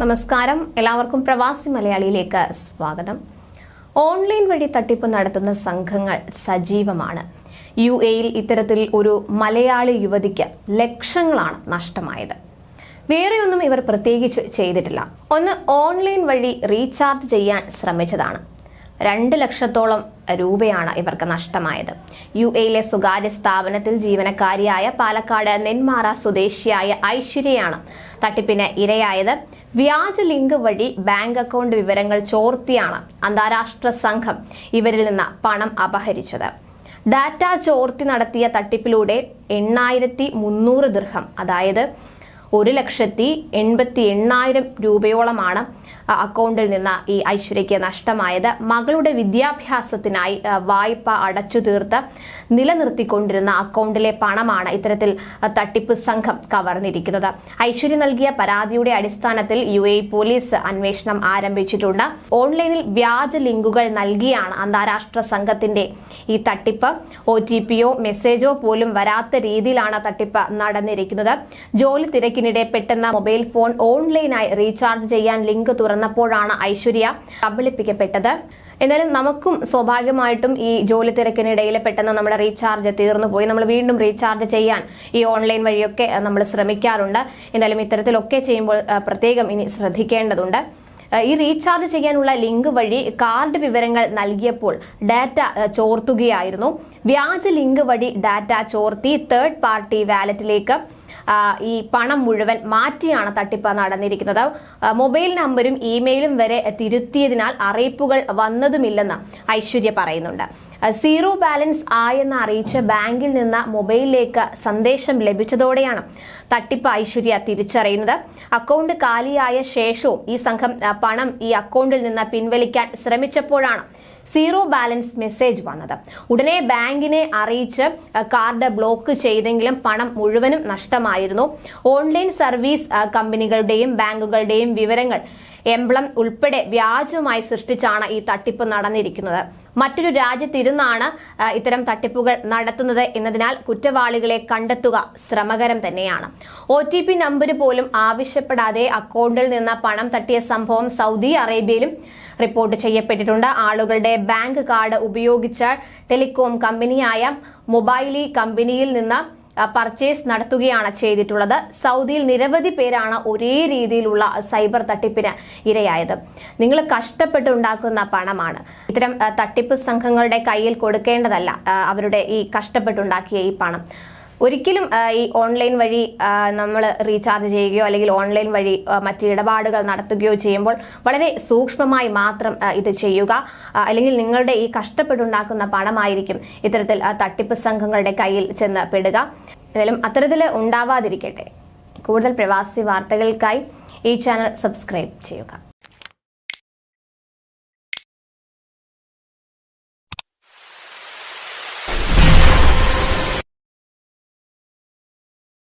നമസ്കാരം. എല്ലാവർക്കും പ്രവാസി മലയാളിയിലേക്ക് സ്വാഗതം. ഓൺലൈൻ വഴി തട്ടിപ്പ് നടത്തുന്ന സംഘങ്ങൾ സജീവമാണ്. യു എയിൽ ഇത്തരത്തിൽ ഒരു മലയാളി യുവതിക്ക് ലക്ഷങ്ങളാണ് നഷ്ടമായത്. വേറെയൊന്നും ഇവർ പ്രത്യേകിച്ച് ചെയ്തിട്ടില്ല. ഒന്ന് ഓൺലൈൻ വഴി റീചാർജ് ചെയ്യാൻ ശ്രമിച്ചതാണ്. രണ്ട് ലക്ഷത്തോളം രൂപയാണ് ഇവർക്ക് നഷ്ടമായത്. യു എയിലെ സ്വകാര്യ സ്ഥാപനത്തിൽ ജീവനക്കാരിയായ പാലക്കാട് നെന്മാറ സ്വദേശിയായ ഐശ്വര്യയാണ് തട്ടിപ്പിന് ഇരയായത്. വ്യാജ ലിങ്ക് വഴി ബാങ്ക് അക്കൗണ്ട് വിവരങ്ങൾ ചോർത്തിയാണ് അന്താരാഷ്ട്ര സംഘം ഇവരിൽ നിന്ന് പണം അപഹരിച്ചത്. ഡാറ്റ ചോർത്തി നടത്തിയ തട്ടിപ്പിലൂടെ എണ്ണായിരത്തി മുന്നൂറ് ദൃഹം അതായത് ഒരു ലക്ഷത്തി എൺപത്തി എണ്ണായിരം രൂപയോളമാണ് അക്കൗണ്ടിൽ നിന്ന് ഈ ഐശ്വര്യയ്ക്ക് നഷ്ടമായത്. മകളുടെ വിദ്യാഭ്യാസത്തിനായി വായ്പ അടച്ചു തീർത്ത് നിലനിർത്തിക്കൊണ്ടിരുന്ന അക്കൗണ്ടിലെ പണമാണ് ഇത്തരത്തിൽ തട്ടിപ്പ് സംഘം കവർന്നിരിക്കുന്നത്. ഐശ്വര്യ നൽകിയ പരാതിയുടെ അടിസ്ഥാനത്തിൽ യു എ പോലീസ് അന്വേഷണം ആരംഭിച്ചിട്ടുണ്ട്. ഓൺലൈനിൽ വ്യാജ ലിങ്കുകൾ നൽകിയാണ് അന്താരാഷ്ട്ര സംഘത്തിന്റെ ഈ തട്ടിപ്പ്. ഒ ടി പിയോ മെസ്സേജോ പോലും വരാത്ത രീതിയിലാണ് തട്ടിപ്പ് നടന്നിരിക്കുന്നത്. ജോലി തിരക്കിനിടെ പെട്ടെന്ന് മൊബൈൽ ഫോൺ ഓൺലൈനായി റീചാർജ് ചെയ്യാൻ ലിങ്ക് തുറന്നപ്പോഴാണ് ഐശ്വര്യ കബളിപ്പിക്കപ്പെട്ടത്. എന്നാലും നമുക്കും സ്വാഭാവികമായിട്ടും ഈ ജോലി തിരക്കിനിടയിൽ പെട്ടെന്ന് നമ്മുടെ റീചാർജ് തീർന്നു പോയി. നമ്മൾ വീണ്ടും റീചാർജ് ചെയ്യാൻ ഈ ഓൺലൈൻ വഴിയൊക്കെ നമ്മൾ ശ്രമിക്കാറുണ്ട്. എന്തായാലും ഇത്തരത്തിലൊക്കെ ചെയ്യുമ്പോൾ പ്രത്യേകം ഇനി ശ്രദ്ധിക്കേണ്ടതുണ്ട്. ഈ റീചാർജ് ചെയ്യാനുള്ള ലിങ്ക് വഴി കാർഡ് വിവരങ്ങൾ നൽകിയപ്പോൾ ഡാറ്റ ചോർത്തുകയായിരുന്നു. വ്യാജ ലിങ്ക് വഴി ഡാറ്റ ചോർത്തി തേർഡ് പാർട്ടി വാലറ്റിലേക്ക് ഈ പണം മുഴുവൻ മാറ്റിയാണ് തട്ടിപ്പ് നടന്നിരിക്കുന്നത്. മൊബൈൽ നമ്പരും ഇമെയിലും വരെ തിരുത്തിയതിനാൽ അറിയിപ്പുകൾ വന്നതുമില്ലെന്ന് ഐശ്വര്യ പറയുന്നുണ്ട്. സീറോ ബാലൻസ് ആയെന്ന് അറിയിച്ച ബാങ്കിൽ നിന്ന് മൊബൈലിലേക്ക് സന്ദേശം ലഭിച്ചതോടെയാണ് തട്ടിപ്പ് ഐശ്വര്യ തിരിച്ചറിയുന്നത്. അക്കൗണ്ട് കാലിയായ ശേഷവും ഈ സംഘം പണം ഈ അക്കൗണ്ടിൽ നിന്ന് പിൻവലിക്കാൻ ശ്രമിച്ചപ്പോഴാണ് സീറോ ബാലൻസ് മെസ്സേജ് വന്നത്. ഉടനെ ബാങ്കിനെ അറിയിച്ച് കാർഡ് ബ്ലോക്ക് ചെയ്തെങ്കിലും പണം മുഴുവനും നഷ്ടമായിരുന്നു. ഓൺലൈൻ സർവീസ് കമ്പനികളുടെയും ബാങ്കുകളുടെയും വിവരങ്ങൾ എംബ്ലം ഉൾപ്പെടെ വ്യാജമായി സൃഷ്ടിച്ചാണ് ഈ തട്ടിപ്പ് നടന്നിരിക്കുന്നത്. മറ്റൊരു രാജ്യത്തിരുന്നാണ് ഇത്തരം തട്ടിപ്പുകൾ നടത്തുന്നത് എന്നതിനാൽ കുറ്റവാളികളെ കണ്ടെത്തുക ശ്രമകരം തന്നെയാണ്. ഒ ടി പി നമ്പർ പോലും ആവശ്യപ്പെടാതെ അക്കൗണ്ടിൽ നിന്ന് പണം തട്ടിയ സംഭവം സൗദി അറേബ്യയിലും റിപ്പോർട്ട് ചെയ്യപ്പെട്ടിട്ടുണ്ട്. ആളുകളുടെ ബാങ്ക് കാർഡ് ഉപയോഗിച്ച ടെലികോം കമ്പനിയായ മൊബൈലി കമ്പനിയിൽ നിന്ന് പർച്ചേസ് നടത്തുകയാണ് ചെയ്തിട്ടുള്ളത്. സൗദിയിൽ നിരവധി പേരാണ് ഒരേ രീതിയിലുള്ള സൈബർ തട്ടിപ്പിന് ഇരയായത്. നിങ്ങൾ കഷ്ടപ്പെട്ടുണ്ടാക്കുന്ന പണമാണ്. ഇത്തരം തട്ടിപ്പ് സംഘങ്ങളുടെ കയ്യിൽ കൊടുക്കേണ്ടതല്ല അവരുടെ ഈ കഷ്ടപ്പെട്ടുണ്ടാക്കിയ ഈ പണം. ഒരിക്കലും ഈ ഓൺലൈൻ വഴി നമ്മൾ റീചാർജ് ചെയ്യുകയോ അല്ലെങ്കിൽ ഓൺലൈൻ വഴി മറ്റ് ഇടപാടുകൾ നടത്തുകയോ ചെയ്യുമ്പോൾ വളരെ സൂക്ഷ്മമായി മാത്രം ഇത് ചെയ്യുക. അല്ലെങ്കിൽ നിങ്ങളുടെ ഈ കഷ്ടപ്പെട്ടുണ്ടാക്കുന്ന പണമായിരിക്കും ഇത്തരത്തിൽ തട്ടിപ്പ് സംഘങ്ങളുടെ കയ്യിൽ ചെന്ന് പെടുക. ഏതായാലും അത്തരത്തിൽ ഉണ്ടാവാതിരിക്കട്ടെ. കൂടുതൽ പ്രവാസി വാർത്തകൾക്കായി ഈ ചാനൽ സബ്സ്ക്രൈബ് ചെയ്യുക.